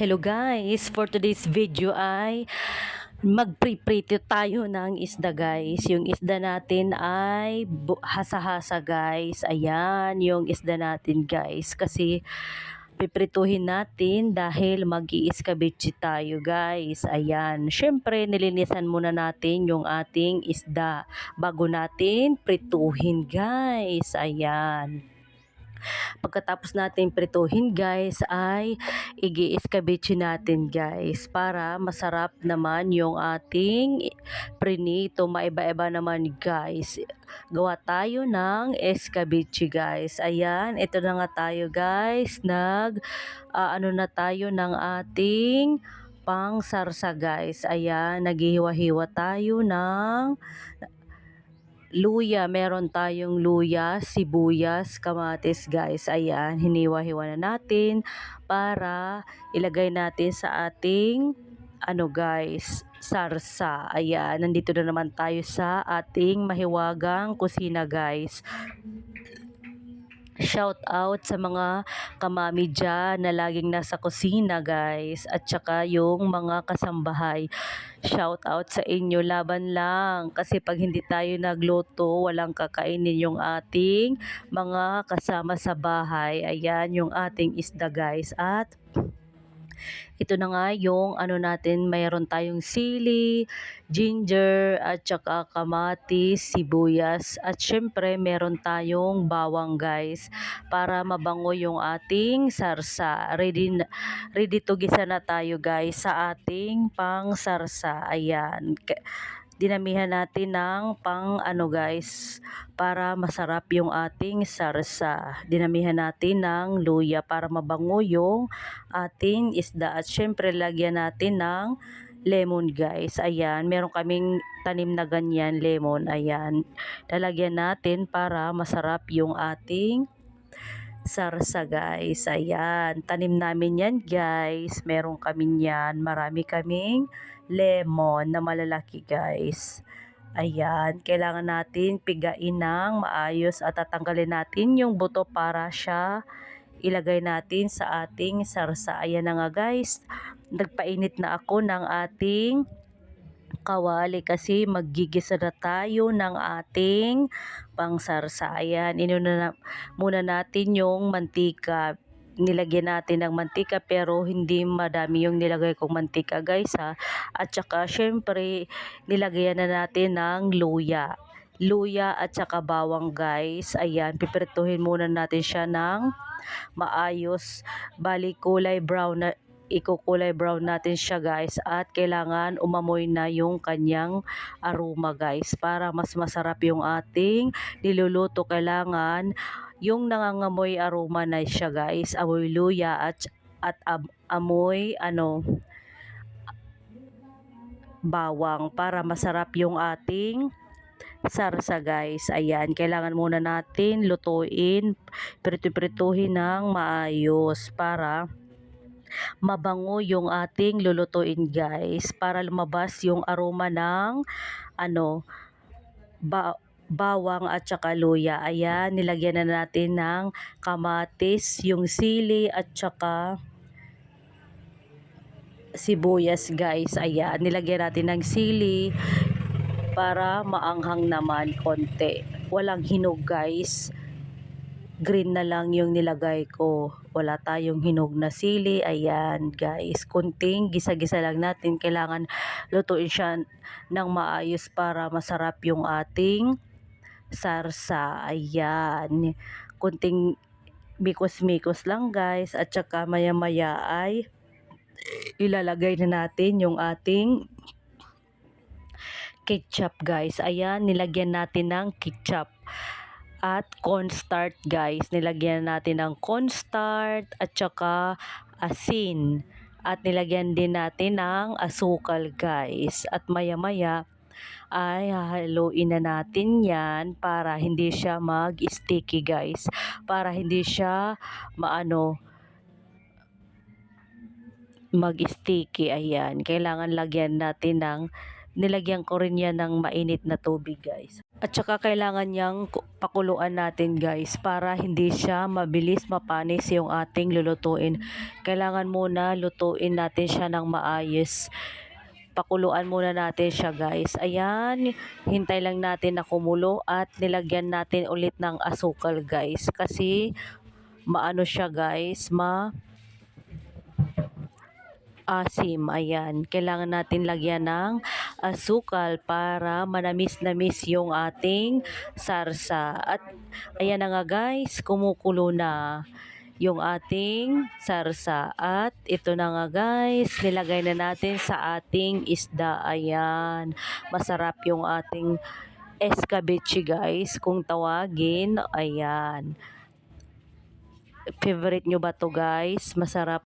Hello guys, for today's video ay magpriprito tayo ng isda guys. Yung isda natin ay hasa-hasa guys. Ayan, yung isda natin guys. Kasi piprituhin natin dahil mag iiskabitsi tayo guys. Ayan, syempre nilinisan muna natin yung ating isda bago natin prituhin guys. Ayan. Pagkatapos natin prituhin guys ay igi-escabeche natin guys para masarap naman yung ating prinito. Maiba-iba naman guys. Gawa tayo ng escabeche guys. Ayan, ito na nga tayo guys. Nag ah, ano na tayo ng ating pang sarsa guys. Ayan, naghihiwa-hiwa tayo ng luya. Meron tayong luya, sibuyas, kamatis guys. Ayan, hiniwa-hiwa na natin para ilagay natin sa ating ano guys, sarsa. Ayan, nandito na naman tayo sa ating mahiwagang kusina guys. Shout out sa mga kamami dyan na laging nasa kusina guys at saka yung mga kasambahay. Shout out sa inyo laban lang kasi pag hindi tayo nagluto walang kakainin yung ating mga kasama sa bahay. Ayan yung ating isda guys at ito na nga yung ano natin, mayroon tayong sili, ginger, at saka kamatis, sibuyas, at syempre meron tayong bawang guys para mabango yung ating sarsa. Ready, ready to gisa na tayo guys sa ating pang sarsa. Ayan. Dinamihan natin ng pang ano guys para masarap yung ating sarsa. Dinamihan natin ng luya para mabango yung ating isda at syempre lagyan natin ng lemon guys. Ayan, meron kaming tanim na ganyan lemon. Ayan, lalagyan natin para masarap yung ating sarsa guys. Ayan, tanim namin yan guys. Meron kami yan. Marami kaming lemon na malalaki guys. Ayan, kailangan natin pigain ng maayos at tatanggalin natin yung buto para siya ilagay natin sa ating sarsa. Ayan na nga guys, nagpainit na ako ng ating kawali kasi maggigisa na tayo ng ating pangsarsa. Ayan, inuna na, muna natin yung mantika. Nilagyan natin ng mantika pero hindi madami yung nilagay kong mantika guys ha. At saka syempre nilagyan na natin ng luya. Luya at saka bawang guys. Ayan, piprituhin muna natin siya ng maayos. Bali kulay brown na ikukulay brown natin siya guys. At kailangan umamoy na yung kanyang aroma guys para mas masarap yung ating niluluto. Kailangan yung nangangamoy aroma na siya guys. Amoy luya at at am- amoy ano bawang para masarap yung ating sarsa guys. Ayan, kailangan muna natin lutuin, prito-prituhin ng maayos para mabango yung ating lulutuin guys para lumabas yung aroma ng ano ba bawang at saka luya. Ayan, nilagyan na natin ng kamatis, yung sili at saka sibuyas guys. Ayan, nilagyan natin ng sili para maanghang naman konti. Walang hinog guys. Green na lang yung nilagay ko. Wala tayong hinog na sili. Ayan guys. Kunting gisa-gisa lang natin. Kailangan lutuin siya ng maayos para masarap yung ating sarsa. Ayan. Kunting mikos-mikos lang guys. At saka maya-maya ay ilalagay na natin yung ating ketchup guys. Ayan, nilagyan natin ng ketchup. At cornstarch guys. Nilagyan natin ng cornstarch at saka asin. At nilagyan din natin ng asukal guys. At maya maya ay hahaluin na natin yan para hindi siya mag-sticky guys. Para hindi siya maano mag-sticky. Ayan. Kailangan lagyan natin ng nilagyan ko rin yan ng mainit na tubig guys. At saka kailangan niyang ku- pakuluan natin guys para hindi siya mabilis mapanis yung ating lulutuin. Kailangan muna lutuin natin siya ng maayos. Pakuluan muna natin siya guys. Ayan, hintay lang natin na kumulo at nilagyan natin ulit ng asukal guys. Kasi maano siya guys, ma asim. Ayan, kailangan natin lagyan ng asukal para manamis-namis yung ating sarsa. At ayan na nga guys, kumukulo na yung ating sarsa. At ito na nga guys, nilagay na natin sa ating isda. Ayan, masarap yung ating escabeche guys, kung tawagin. Ayan. Favorite nyo ba to guys? Masarap